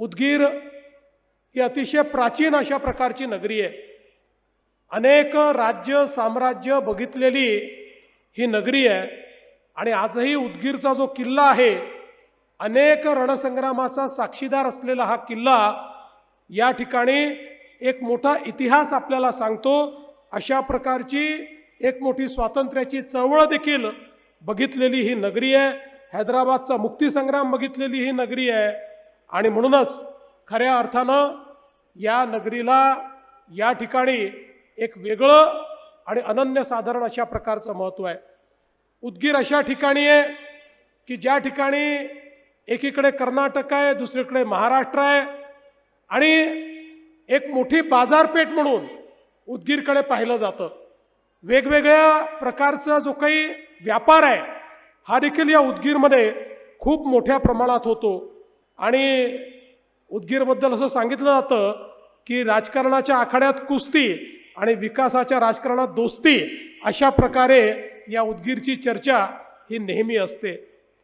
उदगीर ही अतिशय प्राचीन अशा प्रकारची नगरी आहे. अनेक राज्य साम्राज्य बघितलेली ही नगरी आहे आणि आजही उदगीरचा जो किल्ला आहे अनेक रणसंग्रामाचा साक्षीदार असलेला हा किल्ला या ठिकाणी एक मोठा इतिहास आपल्याला सांगतो. अशा प्रकारची एक मोठी स्वातंत्र्याची चळवळ देखील बघितलेली ही नगरी आहे. हैदराबादचा मुक्तीसंग्राम बघितलेली ही नगरी आहे. आणि म्हणूनच खऱ्या अर्थानं या नगरीला या ठिकाणी एक वेगळं आणि अनन्यसाधारण अशा प्रकारचं महत्त्व आहे. उदगीर अशा ठिकाणी आहे की ज्या ठिकाणी एकीकडे कर्नाटक आहे दुसरीकडे महाराष्ट्र आहे आणि एक मोठी बाजारपेठ म्हणून उदगीरकडे पाहिलं जातं. वेगवेगळ्या प्रकारचा जो काही व्यापार आहे हा देखील या उदगीरमध्ये खूप मोठ्या प्रमाणात होतो. आणि उदगीरबद्दल असं सांगितलं जातं की राजकारणाच्या आखाड्यात कुस्ती आणि विकासाच्या राजकारणात दोस्ती अशा प्रकारे या उदगीरची चर्चा ही नेहमी असते.